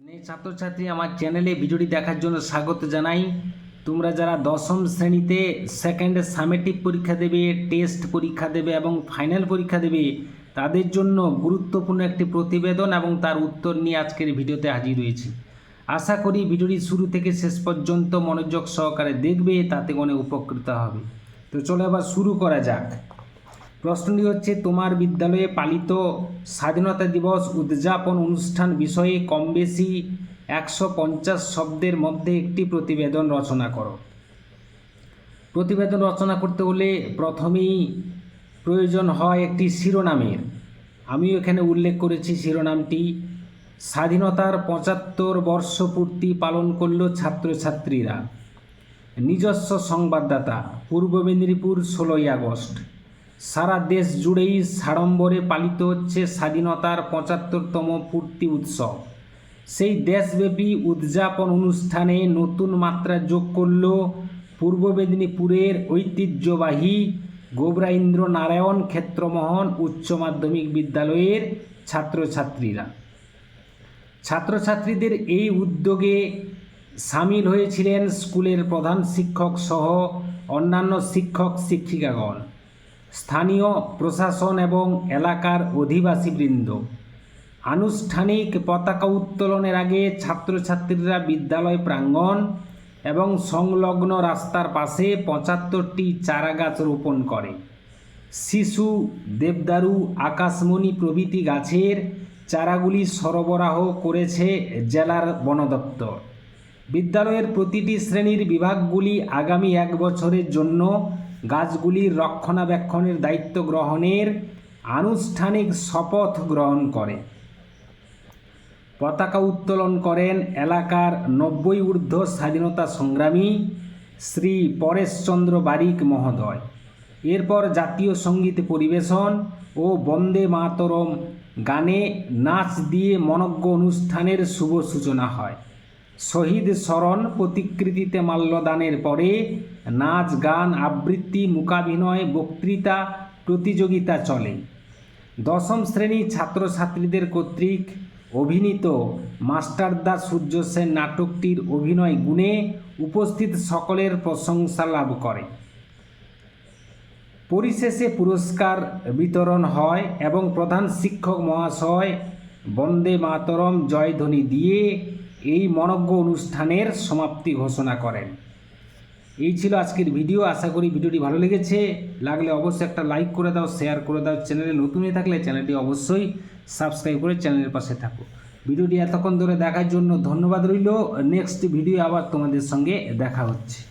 স্নেহ ছাত্রছাত্রী, আমার চ্যানেলে ভিডিওটি দেখার জন্য স্বাগত জানাই। তোমরা যারা দশম শ্রেণীতে সেকেন্ড সামেটিভ পরীক্ষা দেবে টেস্ট পরীক্ষা দেবে এবং ফাইনাল পরীক্ষা দেবে, তাদের জন্য গুরুত্বপূর্ণ একটি প্রতিবেদন এবং তার উত্তর নিয়ে আজকের ভিডিওতে হাজির হয়েছি। আশা করি ভিডিওটি শুরু থেকে শেষ পর্যন্ত মনোযোগ সহকারে দেখবে, তাতে অনেক উপকৃত হবে। তো চলো এবার শুরু করা যাক। প্রশ্নটি হচ্ছে, তোমার বিদ্যালয়ে পালিত স্বাধীনতা দিবস উদযাপন অনুষ্ঠান বিষয়ে কম বেশি একশো পঞ্চাশ শব্দের মধ্যে একটি প্রতিবেদন রচনা করো। প্রতিবেদন রচনা করতে হলে প্রথমেই প্রয়োজন হয় একটি শিরোনামের। আমিও এখানে উল্লেখ করেছি শিরোনামটি, স্বাধীনতার পঁচাত্তর বর্ষপূর্তি পালন করল ছাত্রছাত্রীরা। নিজস্ব সংবাদদাতা, পূর্ব মেদিনীপুর ষোলোই আগস্ট। সারা দেশ জুড়েই সাড়ম্বরে পালিত হচ্ছে স্বাধীনতার পঁচাত্তরতম পূর্তি উৎসব। সেই দেশব্যাপী উদযাপন অনুষ্ঠানে নতুন মাত্রা যোগ করল পূর্ব মেদিনীপুরের ঐতিহ্যবাহী গোবরাইন্দ্র নারায়ণ ক্ষেত্রমোহন উচ্চ মাধ্যমিক বিদ্যালয়ের ছাত্রছাত্রীরা। ছাত্রছাত্রীদের এই উদ্যোগে সামিল হয়েছিলেন স্কুলের প্রধান শিক্ষক সহ অন্যান্য শিক্ষক শিক্ষিকাগণ স্থানীয় প্রশাসন এবং এলাকার অধিবাসীবৃন্দ। আনুষ্ঠানিক পতাকা উত্তোলনের আগে ছাত্রছাত্রীরা বিদ্যালয় প্রাঙ্গণ এবং সংলগ্ন রাস্তার পাশে পঁচাত্তরটি চারাগাছ রোপণ করে। শিশু দেবদারু আকাশমণি প্রভৃতি গাছের চারাগুলি সরবরাহ করেছে জেলার বন দপ্তর বিদ্যালয়ের প্রতিটি শ্রেণির বিভাগগুলি আগামী এক বছরের জন্য গাছগুলির রক্ষণাবেক্ষণের দায়িত্ব গ্রহণের আনুষ্ঠানিক শপথ গ্রহণ করে। পতাকা উত্তোলন করেন এলাকার নব্বই ঊর্ধ্ব স্বাধীনতা সংগ্রামী শ্রী পরেশচন্দ্র বারিক মহোদয়। এরপর জাতীয় সংগীত পরিবেশন ও বন্দে মাতরম গানে নাচ দিয়ে মনজ্ঞ অনুষ্ঠানের শুভ সূচনা হয়। শহীদ স্মরণ প্রতিকৃতিতে মাল্যদানের পরে নাচ, গান, আবৃত্তি মূকাভিনয় বক্তৃতা, প্রতিযোগিতা চলে। দশম শ্রেণি ছাত্রছাত্রীদের কর্তৃক অভিনীত মাস্টারদা সূর্য সেন নাটকটির অভিনয় গুণে উপস্থিত সকলের প্রশংসা লাভ করে। পরিশেষে পুরস্কার বিতরণ হয় এবং প্রধান শিক্ষক মহাশয় বন্দে মাতরম জয়ধ্বনি দিয়ে এই মনজ্ঞ অনুষ্ঠানের সমাপ্তি ঘোষণা করেন। এই ছিল আজকের ভিডিও। আশা করি ভিডিওটি ভালো লেগেছে। লাগলে অবশ্যই একটা লাইক করে দাও, শেয়ার করে দাও। চ্যানেলে নতুন হয়ে থাকলে চ্যানেলটি অবশ্যই সাবস্ক্রাইব করে চ্যানেলের পাশে থাকো। ভিডিওটি এতক্ষণ ধরে দেখার জন্য ধন্যবাদ রইল। নেক্সট ভিডিও আবার তোমাদের সঙ্গে দেখা হচ্ছে।